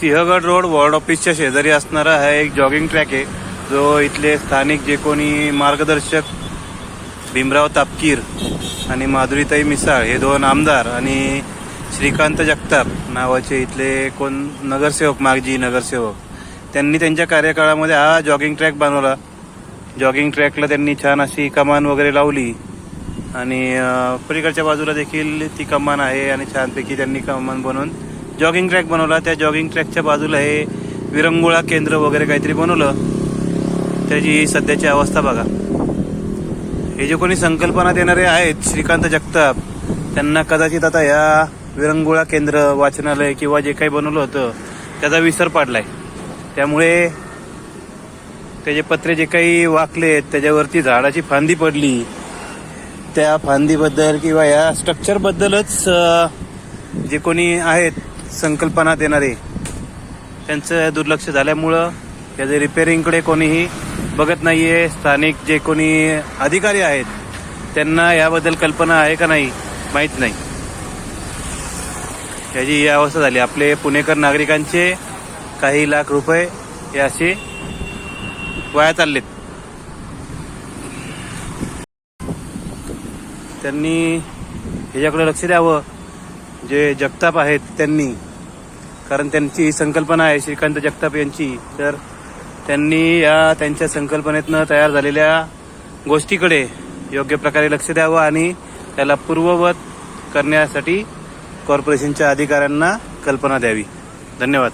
Sinhagad road ward ऑफिसच्या शेजारी असणारा हा एक जॉगिंग ट्रॅक आहे. जो इथले स्थानिक जे कोणी मार्गदर्शक भीमराव तापकीर आणि माधुरीताई मिसाळ हे दोन आमदार आणि श्रीकांत जगताप नावाचे इथले कोण नगरसेवक मागजी नगरसेवक त्यांनी त्यांच्या कार्यकाळामध्ये हा जॉगिंग ट्रॅक बनवला. जॉगिंग ट्रॅकला त्यांनी छान अशी कमान वगैरे लावली. आणि पलीकडच्या बाजूला देखील ती कमान आहे आणि छानपैकी त्यांनी कमान बनवून जॉगिंग ट्रॅक बनवला. त्या जॉगिंग ट्रॅकच्या बाजूला हे विरंगुळा केंद्र वगैरे काहीतरी बनवलं. त्याची सध्याची अवस्था बघा. हे जे कोणी संकल्पना देणारे आहेत श्रीकांत जगताप त्यांना कदाचित आता या विरंगुळा केंद्र वाचनालय किंवा जे काही बनवलं होतं त्याचा विसर पाडलाय. त्यामुळे त्याचे पत्रे जे काही वाकलेत त्याच्यावरती झाडाची फांदी पडली. त्या फांदीबद्दल किंवा या स्ट्रक्चरबद्दलच जे कोणी आहेत संकल्पना देणारे. त्यांचं दुर्लक्ष झाल्यामुळं त्याचे रिपेअरिंगकडे कोणीही बघत नाहीये स्थानिक जे कोणी अधिकारी आहेत त्यांना याबद्दल कल्पना आहे का नाही माहीत नाही. याची ही अवस्था झाली. आपले पुणेकर नागरिकांचे काही लाख रुपये हे असे वाया चाललेत. त्यांनी ह्याच्याकडे लक्ष द्यावं. जे जगताप आहेत त्यांनी कारण त्यांची ही संकल्पना आहे श्रीकांत जगताप यांची तर त्यांनी या त्यांच्या संकल्पनेतनं तयार झालेल्या गोष्टीकडे योग्य प्रकारे लक्ष द्यावं आणि त्याला पूर्ववत करण्यासाठी कॉर्पोरेशनच्या अधिकाऱ्यांना कल्पना द्यावी. धन्यवाद.